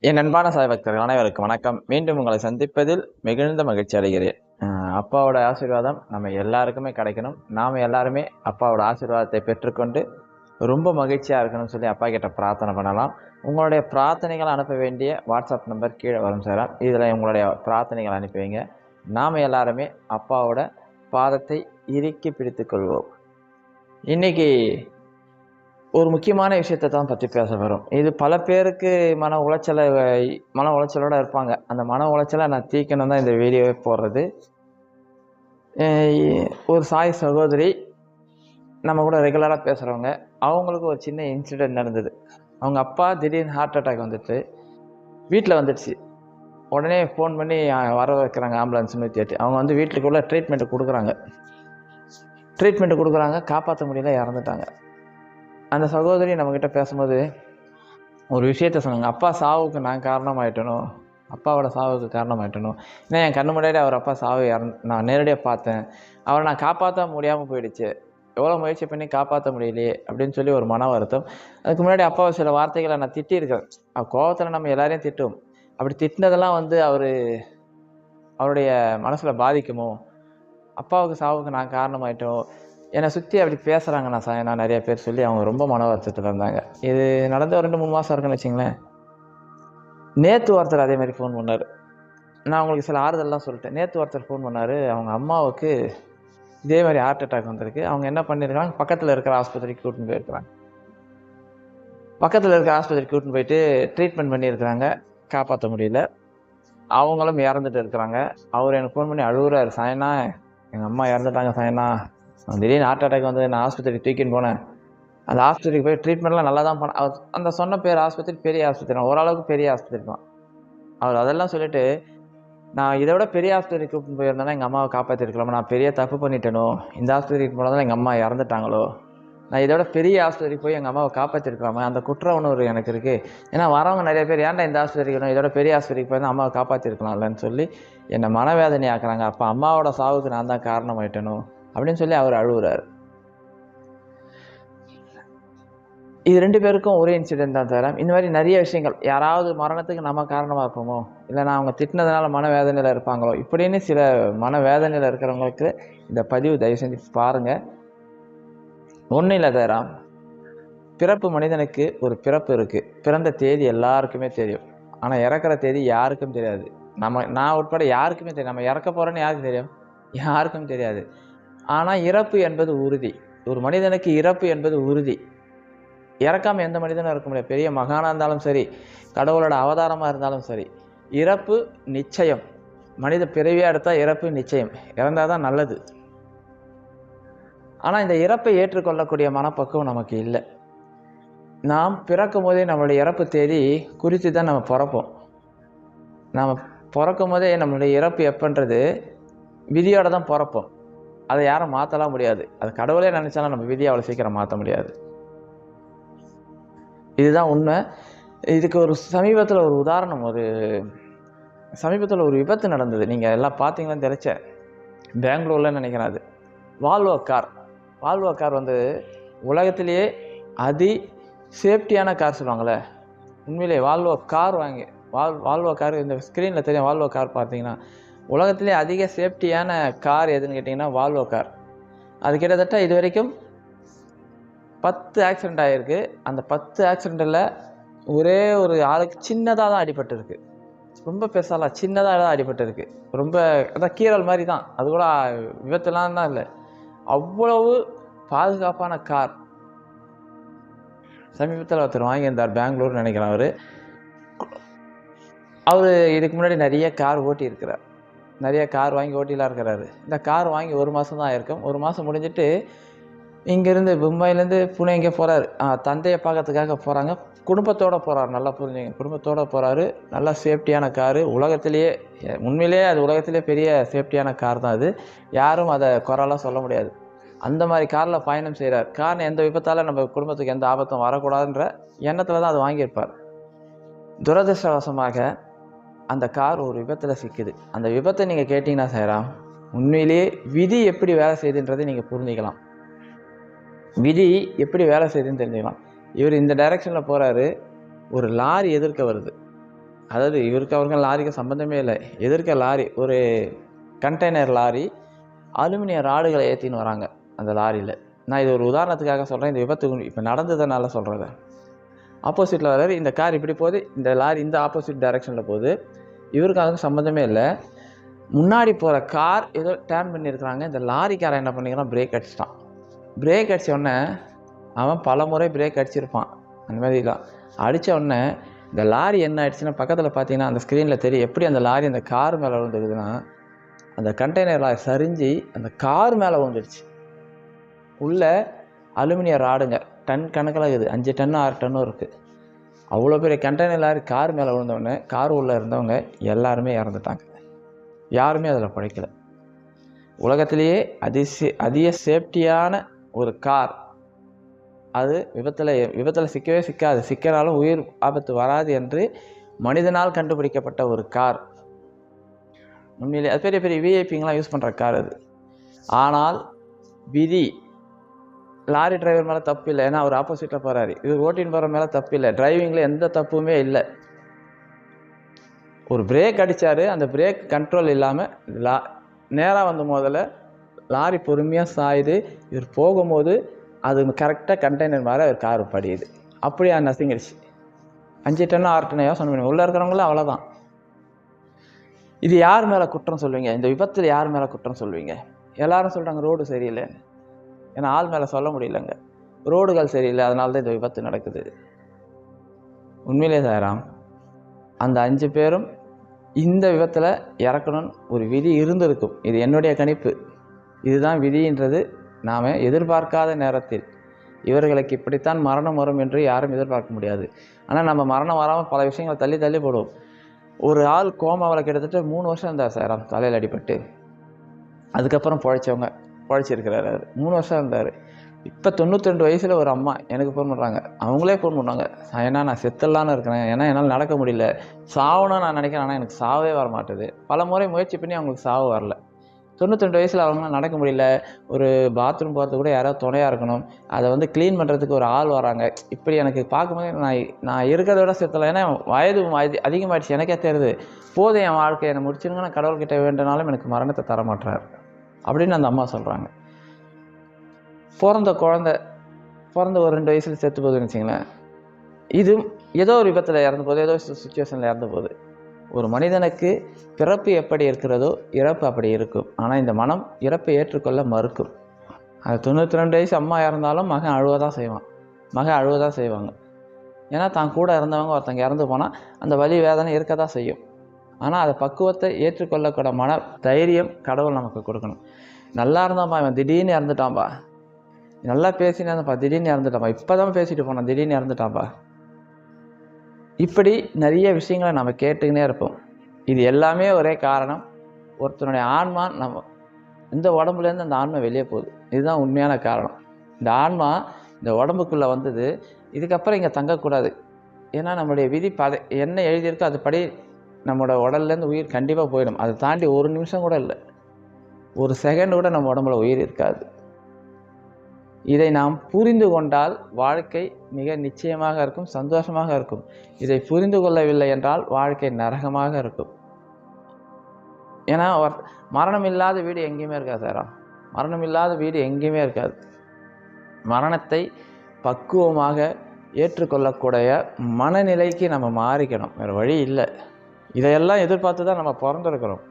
என் அன்பான சாய் பக்தர்கள் அனைவருக்கும் வணக்கம். மீண்டும் உங்களை சந்திப்பதில் மிகுந்த மகிழ்ச்சி அடைகிறேன். அப்பாவோட ஆசீர்வாதம் நம்ம எல்லாருக்குமே கிடைக்கணும். நாம் எல்லாருமே அப்பாவோட ஆசீர்வாதத்தை பெற்றுக்கொண்டு ரொம்ப மகிழ்ச்சியாக இருக்கணும்னு சொல்லி அப்பா கிட்ட பிரார்த்தனை பண்ணலாம். உங்களுடைய பிரார்த்தனைகளை அனுப்ப வேண்டிய வாட்ஸ்அப் நம்பர் கீழே வரும் சார். இதில் உங்களுடைய பிரார்த்தனைகளை அனுப்பி வைங்க. நாம் எல்லாருமே அப்பாவோட பாதத்தை இறுக்கி பிடித்து கொள்வோம். இன்னைக்கு ஒரு முக்கியமான விஷயத்தை தான் பற்றி பேச வரும். இது பல பேருக்கு மன உளைச்சலை மன உளைச்சலோடு இருப்பாங்க. அந்த மன உளைச்சலை நான் தீக்கணும் தான் இந்த வீடியோவே போடுறது. ஒரு சாய் சகோதரி நம்ம கூட ரெகுலராக பேசுகிறவங்க அவங்களுக்கு ஒரு சின்ன இன்சிடெண்ட் நடந்தது. அவங்க அப்பா திடீர்னு ஹார்ட் அட்டாக் வந்துட்டு வீட்டில் வந்துடுச்சு. உடனே ஃபோன் பண்ணி வர வைக்கிறாங்க ஆம்புலன்ஸ் நூற்றி எட்டு அவங்க வந்து வீட்டுக்குள்ளே ட்ரீட்மெண்ட்டு கொடுக்குறாங்க. ட்ரீட்மெண்ட்டு கொடுக்குறாங்க காப்பாற்ற முடியல இறந்துட்டாங்க. அந்த சகோதரி நம்மக்கிட்ட பேசும்போது ஒரு விஷயத்த சொன்னாங்க. அப்பா சாவுக்கு நான் காரணமாயிட்டணும் அப்பாவோட சாவுக்கு காரணமாயிட்டணும் ஏன்னா என் கண்ணு முன்னாடி அவர் அப்பா சாவு இறந் நான் நேரடியாக பார்த்தேன். அவரை நான் காப்பாற்ற முடியாமல் போயிடுச்சு. எவ்வளோ முயற்சி பண்ணி காப்பாற்ற முடியலையே? அப்படின்னு சொல்லி ஒரு மன வருத்தம். அதுக்கு முன்னாடி அப்பாவை சில வார்த்தைகளை நான் திட்டியிருக்கேன். கோபத்தில் நம்ம எல்லாரையும் திட்டும் அப்படி திட்டினதெல்லாம் வந்து அவர் அவருடைய மனசில் பாதிக்குமோ? அப்பாவுக்கு சாவுக்கு நான் காரணமாயிட்டோம் என்னை சுற்றி அப்படி பேசுகிறாங்க நான் சார். நான் நிறைய பேர் சொல்லி அவங்க ரொம்ப மன வருத்தத்தில் இருந்தாங்க. இது நடந்த ஒரு ரெண்டு மூணு மாதம் இருக்குன்னு வச்சிங்களேன். நேற்று ஒருத்தர் அதே மாதிரி ஃபோன் பண்ணார். நான் உங்களுக்கு சில ஆறுதல்லாம் சொல்லிட்டேன். நேற்று ஒருத்தர் ஃபோன் பண்ணார். அவங்க அம்மாவுக்கு இதே மாதிரி ஹார்ட் அட்டாக் வந்திருக்கு. அவங்க என்ன பண்ணியிருக்காங்க பக்கத்தில் இருக்கிற ஆஸ்பத்திரிக்கு கூட்டின்னு போயிருக்கிறாங்க. பக்கத்தில் இருக்கிற ஆஸ்பத்திரிக்கு கூட்டின்னு போயிட்டு ட்ரீட்மெண்ட் பண்ணியிருக்கிறாங்க. காப்பாற்ற முடியல. அவங்களும் இறந்துட்டு இருக்கிறாங்க. அவர் எனக்கு ஃபோன் பண்ணி அழுகுறாரு. சாயனா எங்கள் அம்மா இறந்துட்டாங்க சாயனா. திடீர்னு ஹார்ட் அட்டாக் வந்து நான் ஆஸ்பத்திரி தூக்கின்னு போனேன். அந்த ஆஸ்பத்திரிக்கு போய் ட்ரீட்மெண்ட்லாம் நல்லா தான் பண்ண அவர் அந்த சொன்ன பேர் ஆஸ்பத்திரி பெரிய ஆஸ்பத்திரி தான் ஓரளவுக்கு பெரிய ஆஸ்பத்திரி தான். அவர் அதெல்லாம் சொல்லிட்டு நான் இதை விட பெரிய ஆஸ்பத்திரிக்கு கூப்பிட்டு போயிருந்தேன்னா எங்கள் அம்மாவை காப்பாற்றிருக்கலாமா நான் பெரிய தப்பு பண்ணிட்டேனோ? இந்த ஆஸ்பத்திரிக்கு போனதால் எங்கள் அம்மா இறந்துட்டாங்களோ? நான் இதோட பெரிய ஆஸ்பத்திரிக்கு போய் எங்கள் அம்மாவை காப்பாற்றிருக்கலாமா அந்த குற்ற உணர்வு எனக்கு இருக்குது ஏன்னா வரவங்க நிறைய பேர் ஏன்டா இந்த ஆஸ்பத்திரிக்கு வேணும் இதோட பெரிய ஆஸ்பத்திரிக்கு போய் அம்மாவை காப்பாற்றிருக்கலாம்லன்னு சொல்லி என்னை மனவேதனை ஆக்குறாங்க அப்போ அம்மாவோட சாவுக்கு நான் தான் காரணமாயிட்டணும் அப்படின்னு சொல்லி அவர் அழுகுறாரு இது ரெண்டு பேருக்கும் ஒரே இன்சிடென்ட் தான் தவிர இந்த மாதிரி நிறைய விஷயங்கள் யாராவது மரணத்துக்கு நம்ம காரணமாக இருப்போமோ இல்லைனா அவங்க திட்டினதுனால மனவேதனையில் இருப்பாங்களோ இப்படின்னு சில மனவேதனையில் இருக்கிறவங்களுக்கு இந்த பதிவு தயவு செஞ்சு பாருங்கள் ஒன்றும் இல்லை தவிர பிறப்பு மனிதனுக்கு ஒரு பிறப்பு இருக்குது பிறந்த தேதி எல்லாருக்குமே தெரியும். ஆனால் இறக்குற தேதி யாருக்கும் தெரியாது. நம்ம நான் உட்பட யாருக்குமே தெரியும். நம்ம இறக்க போகிறோன்னு யாருக்கு தெரியும்? யாருக்கும் தெரியாது. ஆனால் இறப்பு என்பது உறுதி. ஒரு மனிதனுக்கு இறப்பு என்பது உறுதி. இறக்காமல் எந்த மனிதனும் இருக்க முடியாது. பெரிய மகானாக இருந்தாலும் சரி கடவுளோட அவதாரமாக இருந்தாலும் சரி இறப்பு நிச்சயம். மனித பிறவியாக எடுத்தால் இறப்பு நிச்சயம். இறந்தால் தான் நல்லது. ஆனால் இந்த இறப்பை ஏற்றுக்கொள்ளக்கூடிய மனப்பக்குவம் நமக்கு இல்லை. நாம் பிறக்கும் போதே நம்மளுடைய இறப்பு தேதி குறித்து தான் நம்ம பிறப்போம். நாம் பிறக்கும் போதே நம்மளுடைய இறப்பு எப்பன்றது விதியோடு தான் பிறப்போம். அதை யாரும் மாற்றலாம் முடியாது. அது கடவுளே நினச்சாலும் நம்ம விதியை அவ்வளோ சீக்கிரம் மாற்ற முடியாது. இதுதான் உண்மை. இதுக்கு ஒரு சமீபத்தில் ஒரு உதாரணம் ஒரு சமீபத்தில் ஒரு விபத்து நடந்தது. நீங்கள் எல்லாம் பார்த்தீங்களான்னு தெரிச்ச பெங்களூரில் நினைக்கிறேன் அது. வால்வோ கார் வால்வோ கார் வந்து உலகத்திலேயே அதி சேஃப்டியான கார் சொல்லுவாங்களே உண்மையிலே வால்வோ கார் வாங்கி வால் வால்வோ கார் இந்த ஸ்க்ரீனில் தெரியும் வால்வோ கார் பார்த்தீங்கன்னா உலகத்திலே அதிக சேஃப்டியான கார் எதுன்னு கேட்டிங்கன்னா வால்வோ கார் அது கிட்டத்தட்ட இது வரைக்கும் பத்து ஆக்சிடெண்ட் ஆகிருக்கு அந்த பத்து ஆக்சிடெண்ட்டில் ஒரே ஒரு ஆளுக்கு சின்னதாக தான் அடிபட்டுருக்கு. ரொம்ப பெருசாலாம் சின்னதாக தான் அடிபட்டுருக்கு. ரொம்ப அதான் கீரல் மாதிரி தான். அது கூட விபத்துலாம் தான் இல்லை. அவ்வளவு பாதுகாப்பான கார் சமீபத்தில் ஒருத்தர் வாங்கியிருந்தார் பெங்களூர் நினைக்கிறேன் அவர். அவர் இதுக்கு முன்னாடி நிறைய கார் ஓட்டியிருக்கிறார். நிறைய கார் வாங்கி ஓட்டிலாம் இருக்கிறாரு. இந்த கார் வாங்கி ஒரு மாதம் தான் ஆயிருக்கும். ஒரு மாதம் முடிஞ்சிட்டு இங்கேருந்து மும்பைலேருந்து புனே இங்கே போகிறாரு தந்தையை பார்க்கறதுக்காக போகிறாங்க குடும்பத்தோடு போகிறாரு நல்லா புரிஞ்சுங்க. குடும்பத்தோடு போகிறாரு நல்லா சேஃப்டியான காரு. உலகத்திலேயே உண்மையிலேயே அது உலகத்திலே பெரிய சேஃப்டியான கார் தான் அது. யாரும் அதை குறாலாம் சொல்ல முடியாது. அந்த மாதிரி காரில் பயணம் செய்கிறார் காரணம் எந்த விபத்தால் நம்ம குடும்பத்துக்கு எந்த ஆபத்தும் வரக்கூடாதுன்ற எண்ணத்தில் தான் அது வாங்கியிருப்பார். துரதிருஷ்டவசமாக அந்த கார் ஒரு விபத்தில் சிக்குது. அந்த விபத்தை நீங்கள் கேட்டிங்கன்னா செய்கிறாம் உண்மையிலேயே விதி எப்படி வேலை செய்யுதுன்றதை நீங்கள் புரிஞ்சுக்கலாம். விதி எப்படி வேலை செய்யுதுன்னு தெரிஞ்சுக்கலாம். இவர் இந்த டைரெக்ஷனில் போகிறாரு ஒரு லாரி எதிர்க்க வருது. அதாவது இவருக்கு அவருக்கும் லாரிக்கு சம்மந்தமே இல்லை. எதிர்க்க லாரி ஒரு கண்டெய்னர் லாரி அலுமினிய ராடுகளை ஏற்றின்னு வராங்க அந்த லாரியில். நான் இது ஒரு உதாரணத்துக்காக சொல்கிறேன் இந்த விபத்து இப்போ நடந்ததுனால சொல்கிறேன் ஆப்போசிட்டில் வர்றாரு. இந்த கார் இப்படி போகுது. இந்த லாரி இந்த ஆப்போசிட் டைரெக்ஷனில் போகுது. இவருக்கு அதுக்கும் சம்மந்தமே இல்லை. முன்னாடி போகிற கார் ஏதோ டேர்ன் பண்ணியிருக்கிறாங்க. இந்த லாரிக்காரன் என்ன பண்ணிக்கிறான்? பிரேக் அடிச்சிட்டான். பிரேக் அடித்த உடனே அவன் பல முறை பிரேக் அடிச்சிருப்பான். அந்த மாதிரிலாம் அடித்த உடனே இந்த லாரி என்ன ஆயிடுச்சுன்னா பக்கத்தில் பார்த்தீங்கன்னா அந்த ஸ்க்ரீனில் தெரியும். எப்படி அந்த லாரி அந்த கார் மேலே விழுந்துக்குதுன்னா அந்த கண்டெய்னர் லாரி சரிஞ்சு அந்த கார் மேலே விழுந்துடுச்சு உள்ள அலுமினிய ராடுங்க. டன் கணக்கில் இருக்குது அஞ்சு டன்னு ஆறு டன்னும் இருக்குது அவ்வளோ பெரிய கண்டெய்னர் லாரி கார் மேலே விழுந்தவொடனே கார் உள்ளே இருந்தவங்க எல்லாருமே இறந்துட்டாங்க. யாருமே அதில் பிழைக்கல. உலகத்திலேயே அதிசய அதிக சேஃப்டியான ஒரு கார் அது விபத்தில் விபத்தில் சிக்கவே சிக்காது. சிக்கனாலும் உயிர் ஆபத்து வராது என்று மனிதனால் கண்டுபிடிக்கப்பட்ட ஒரு கார் உண்மையிலே அது பெரிய பெரிய விஐபிங்கெலாம் யூஸ் பண்ணுற கார் அது. ஆனால் விதி லாரி டிரைவர் மேலே தப்பு இல்லை. ஏன்னா அவர் ஆப்போசிட்டில் போகிறாரு இவர் ஓட்டின்னு போகிற மேலே தப்பு இல்லை. டிரைவிங்கில் எந்த தப்புமே இல்லை. ஒரு பிரேக் அடித்தார் அந்த பிரேக் கண்ட்ரோல் இல்லாமல் லா நேராக வந்த முதல்ல லாரி பொறுமையாக சாயுது. இவர் போகும்போது அது கரெக்டாக கண்டெய்னர் மாதிரி ஒரு கார் படியுது. அப்படியே நசிங்கிடுச்சு அஞ்சு டன்னு ஆறு டன்னு யோசனை பண்ணி உள்ளே இருக்கிறவங்களும் அவ்வளோதான் இது யார் மேலே குற்றம் சொல்லுவீங்க? இந்த விபத்தில் யார் மேலே குற்றம் சொல்லுவீங்க? எல்லாரும் சொல்கிறாங்க ரோடு சரியில்லைன்னு. ஏன்னா ஆள் மேலே சொல்ல முடியலங்க. ரோடுகள் சரியில்லை அதனால தான் இந்த விபத்து நடக்குது. உண்மையிலே சாராம் அந்த அஞ்சு பேரும் இந்த விபத்தில் இறக்கணும்னு ஒரு விதி இருந்திருக்கும். இது என்னுடைய கணிப்பு. இதுதான் விதின்றது. நாம் எதிர்பார்க்காத நேரத்தில் இவர்களுக்கு இப்படித்தான் மரணம் வரும் என்று யாரும் எதிர்பார்க்க முடியாது. ஆனால் நம்ம மரணம் வராமல் பல விஷயங்களை தள்ளி தள்ளி போடுவோம். ஒரு ஆள் கோமாவில் கிட்டத்தட்ட மூணு வருஷம் இருந்தார் சார் தலையில் அடிபட்டு. அதுக்கப்புறம் பொழைச்சவங்க. பொழைச்சிருக்கிறாரு அவர். மூணு வருஷம் இருந்தார். இப்போ தொண்ணூற்றி வயசில் ஒரு அம்மா எனக்கு ஃபோன் பண்ணுறாங்க அவங்களே ஃபோன் பண்ணுவாங்க. ஏன்னா நான் செத்தலான்னு இருக்கிறேன். ஏன்னா என்னால் நடக்க முடியல. சாவணும்னு நான் நினைக்கிறேன். ஆனால் எனக்கு சாவே வர மாட்டேது பல முறை முயற்சி பண்ணி அவங்களுக்கு சாவு வரல. தொண்ணூற்றி வயசில் அவங்களாம் நடக்க முடியல. ஒரு பாத்ரூம் போகிறது கூட யாராவது துணையாக இருக்கணும். அதை வந்து க்ளீன் பண்ணுறதுக்கு ஒரு ஆள் வராங்க. இப்படி எனக்கு பார்க்கும்போது நான் நான் இருக்கிறத விட செத்தலை. ஏன்னா வயது வயது அதிகமாகிடுச்சு எனக்கே தெரியுது. போதும் என் வாழ்க்கை என்னை முடிச்சிருங்க நான் கடவுள்கிட்ட வேண்டினாலும் எனக்கு மரணத்தை தர மாட்டார் அப்படின்னு அந்த அம்மா சொல்கிறாங்க பிறந்த குழந்த பிறந்த ஒரு ரெண்டு வயசில் செத்து போகுதுன்னு வச்சிங்களேன் இது ஏதோ ஒரு விபத்தில் இறந்து போகுது ஏதோ சுச்சுவேஷனில் இறந்து போகுது. ஒரு மனிதனுக்கு பிறப்பு எப்படி இருக்கிறதோ இறப்பு அப்படி இருக்கும். ஆனால் இந்த மனம் இறப்பை ஏற்றுக்கொள்ள மறுக்கும். அது தொண்ணூற்றி ரெண்டு வயசு அம்மா இறந்தாலும் மகன் அழுவ தான் செய்வான். மகன் அழுவ தான் செய்வாங்க. ஏன்னா தான் கூட இறந்தவங்க ஒருத்தங்க இறந்து போனால் அந்த வலி வேதனை இருக்க தான் செய்யும். ஆனால் அதை பக்குவத்தை ஏற்றுக்கொள்ளக்கூட மன தைரியம் கடவுள் நமக்கு கொடுக்கணும். நல்லா இருந்தாப்பா இவன் திடீர்னு இறந்துட்டான்பா. நல்லா பேசினே இருந்தப்பா திடீர்னு இறந்துட்டான்பா. இப்போ தான் பேசிட்டு போனான் திடீர்னு இறந்துட்டான்பா. இப்படி நிறைய விஷயங்களை நம்ம கேட்டுக்கினே இருப்போம். இது எல்லாமே ஒரே காரணம் ஒருத்தனுடைய ஆன்மா நம்ம இந்த உடம்புலேருந்து அந்த ஆன்மா வெளியே போகுது. இதுதான் உண்மையான காரணம். இந்த ஆன்மா இந்த உடம்புக்குள்ளே வந்தது இதுக்கப்புறம் இங்கே தங்கக்கூடாது. ஏன்னா நம்மளுடைய விதி பத என்ன எழுதியிருக்கோ அதுபடி நம்மளோட உடல்லேருந்து உயிர் கண்டிப்பாக போயிடும். அதை தாண்டி ஒரு நிமிஷம் கூட இல்லை. ஒரு செகண்ட் கூட நம்ம உடம்புல உயிர் இருக்காது. இதை நாம் புரிந்து கொண்டால் வாழ்க்கை மிக நிச்சயமாக இருக்கும் சந்தோஷமாக இருக்கும். இதை புரிந்து கொள்ளவில்லை என்றால் வாழ்க்கை நரகமாக இருக்கும். ஏன்னா மரணம் இல்லாத வீடு எங்கேயுமே இருக்காது சாரா. மரணம் இல்லாத வீடு எங்கேயுமே இருக்காது. மரணத்தை பக்குவமாக ஏற்றுக்கொள்ளக்கூடிய மனநிலைக்கு நம்ம மாறிக்கணும். வேறு வழி இல்லை. இதையெல்லாம் எதிர்பார்த்து தான் நம்ம பிறந்திருக்கிறோம்.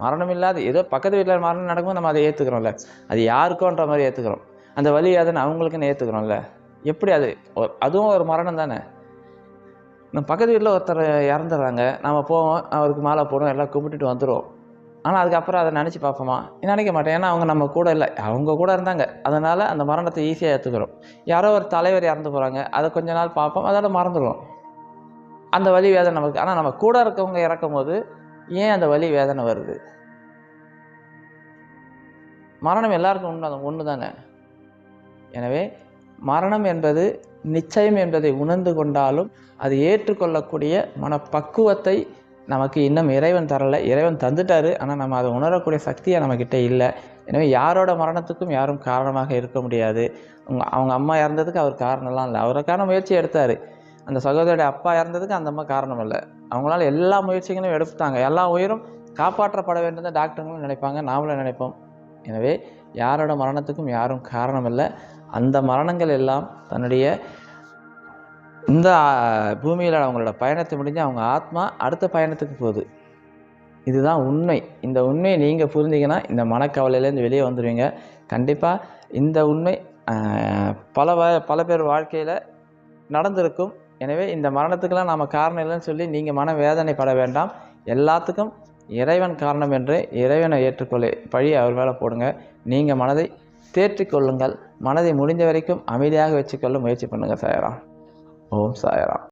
மரணம் இல்லாத ஏதோ பக்கத்து வீட்டில் மரணம் நடக்கும்போது நம்ம அதை ஏற்றுக்கிறோம்ல அது யாருக்கோன்ற மாதிரி ஏற்றுக்கிறோம் அந்த வழி அதுன்னு அவங்களுக்குன்னு ஏற்றுக்கிறோம்ல எப்படி அது? அதுவும் ஒரு மரணம் தானே. நம்ம பக்கத்து வீட்டில் ஒருத்தர் இறந்துடுறாங்க. நம்ம போவோம் அவருக்கு மாலை போடுவோம் எல்லாம் கும்பிட்டுட்டு வந்துடுவோம் ஆனால் அதுக்கப்புறம் அதை நினச்சி பார்ப்போமா? நினைக்க மாட்டேன். ஏன்னா அவங்க நம்ம கூட இல்லை. அவங்க கூட இருந்தாங்க. அதனால் அந்த மரணத்தை ஈஸியாக ஏற்றுக்கிறோம் யாரோ ஒரு தலைவர் இறந்து போகிறாங்க அதை கொஞ்ச நாள் பார்ப்போம். அதோட மறந்துடுவோம். அந்த வலி வேதனை நமக்கு. ஆனால் நம்ம கூட இருக்கவங்க இறக்கும் போது ஏன் அந்த வலி வேதனை வருது? மரணம் எல்லாருக்கும் உண்டு ஒன்று தானே எனவே மரணம் என்பது நிச்சயம் என்பதை உணர்ந்து கொண்டாலும் அது ஏற்றுக்கொள்ளக்கூடிய மனப்பக்குவத்தை நமக்கு இன்னும் இறைவன் தரலை. இறைவன் தந்துட்டாரு ஆனால் நம்ம அதை உணரக்கூடிய சக்தியை நம்மக்கிட்ட இல்லை. எனவே யாரோட மரணத்துக்கும் யாரும் காரணமாக இருக்க முடியாது. அவங்க அம்மா இறந்ததுக்கு அவர் காரணம்லாம் இல்லை. அவருக்கான முயற்சி எடுத்தார். அந்த சகோதரியோட அப்பா இறந்ததுக்கு அந்த அம்மா காரணம் இல்லை. அவங்களால எல்லா முயற்சிகளும் எடுத்தாங்க எல்லா உயிரும் காப்பாற்றப்பட வேண்டும் தான் டாக்டர்களும் நினைப்பாங்க. நாமளும் நினைப்போம்? எனவே யாரோட மரணத்துக்கும் யாரும் காரணம் இல்லை. அந்த மரணங்கள் எல்லாம் தன்னுடைய இந்த பூமியில் அவங்களோட பயணத்தை முடிஞ்சு அவங்க ஆத்மா அடுத்த பயணத்துக்கு போகுது. இதுதான் உண்மை. இந்த உண்மையை நீங்கள் புரிஞ்சிங்கன்னா இந்த மனக்கவலையிலேருந்து வெளியே வந்துடுவீங்க கண்டிப்பாக இந்த உண்மை பல வ பல பேர் வாழ்க்கையில் நடந்திருக்கும். எனவே இந்த மரணத்துக்கெல்லாம் நாம் காரணம் இல்லைன்னு சொல்லி நீங்கள் மன வேதனைப்பட வேண்டாம். எல்லாத்துக்கும் இறைவன் காரணம் என்று இறைவனை ஏற்றுக்கொள்ள. பழி அவர் மேலே போடுங்க. நீங்கள் மனதை தேற்றிக்கொள்ளுங்கள் மனதை முடிஞ்ச வரைக்கும் அமைதியாக வச்சுக்கொள்ள முயற்சி பண்ணுங்கள் சாயராம். ஓம் சாயராம்.